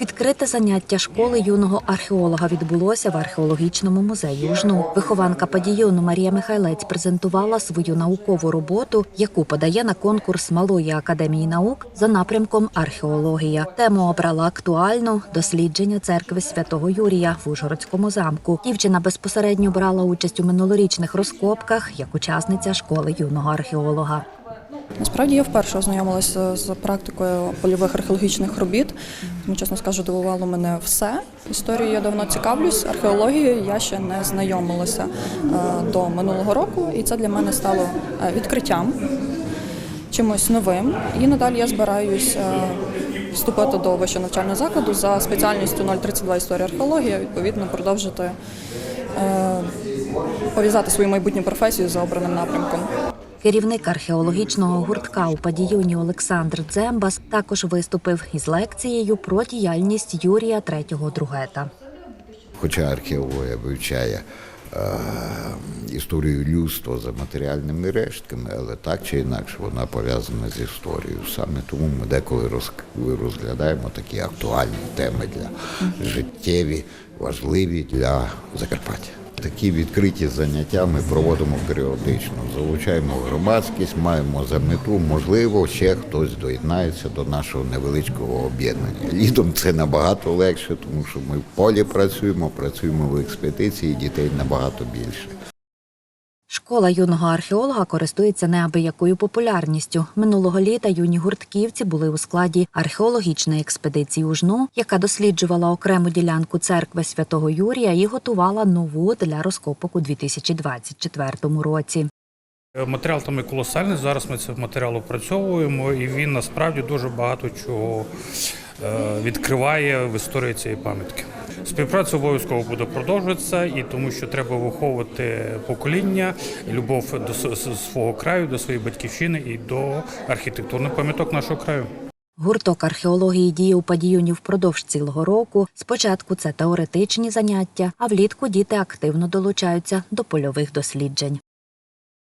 Відкрите заняття школи юного археолога відбулося в археологічному музеї Ужну. Вихованка падіюну Марія Михайлець презентувала свою наукову роботу, яку подає на конкурс Малої академії наук за напрямком археологія. Тему обрала актуальну дослідження церкви святого Юрія в Ужгородському замку. Дівчина безпосередньо брала участь у минулорічних розкопках як учасниця школи юного археолога. Насправді я вперше ознайомилася з практикою польових археологічних робіт. Тому, чесно скажу, дивувало мене все. Історією я давно цікавлюсь, археологією я ще не знайомилася е, до минулого року, і це для мене стало е, відкриттям, чимось новим. І надалі я збираюсь е, вступити до вищого навчального закладу за спеціальністю 032 історія археологія, відповідно продовжити пов'язати свою майбутню професію за обраним напрямком. Керівник археологічного гуртка у падіюні Олександр Дзембас також виступив із лекцією про діяльність Юрія Третього Другета. Хоча археологія вивчає е, історію людства за матеріальними рештками, але так чи інакше вона пов'язана з історією. Саме тому ми деколи роз- розглядаємо такі актуальні теми для життєві, важливі для Закарпаття. Такі відкриті заняття ми проводимо періодично. Залучаємо громадськість, маємо за мету, можливо, ще хтось доєднається до нашого невеличкого об'єднання. Літом це набагато легше, тому що ми в полі працюємо, працюємо в експедиції, дітей набагато більше. Школа юного археолога користується неабиякою популярністю. Минулого літа юні гуртківці були у складі археологічної експедиції у жну, яка досліджувала окрему ділянку церкви святого Юрія і готувала нову для розкопок у 2024 році. Матеріал там є колосальний. Зараз ми цей матеріал опрацьовуємо, і він насправді дуже багато чого е, відкриває в історії цієї пам'ятки. Співпраця обов'язково буде продовжуватися, і тому що треба виховувати покоління, любов до свого краю, до своєї батьківщини і до архітектурних пам'яток нашого краю. Гурток археології діє у падіюні впродовж цілого року. Спочатку це теоретичні заняття, а влітку діти активно долучаються до польових досліджень.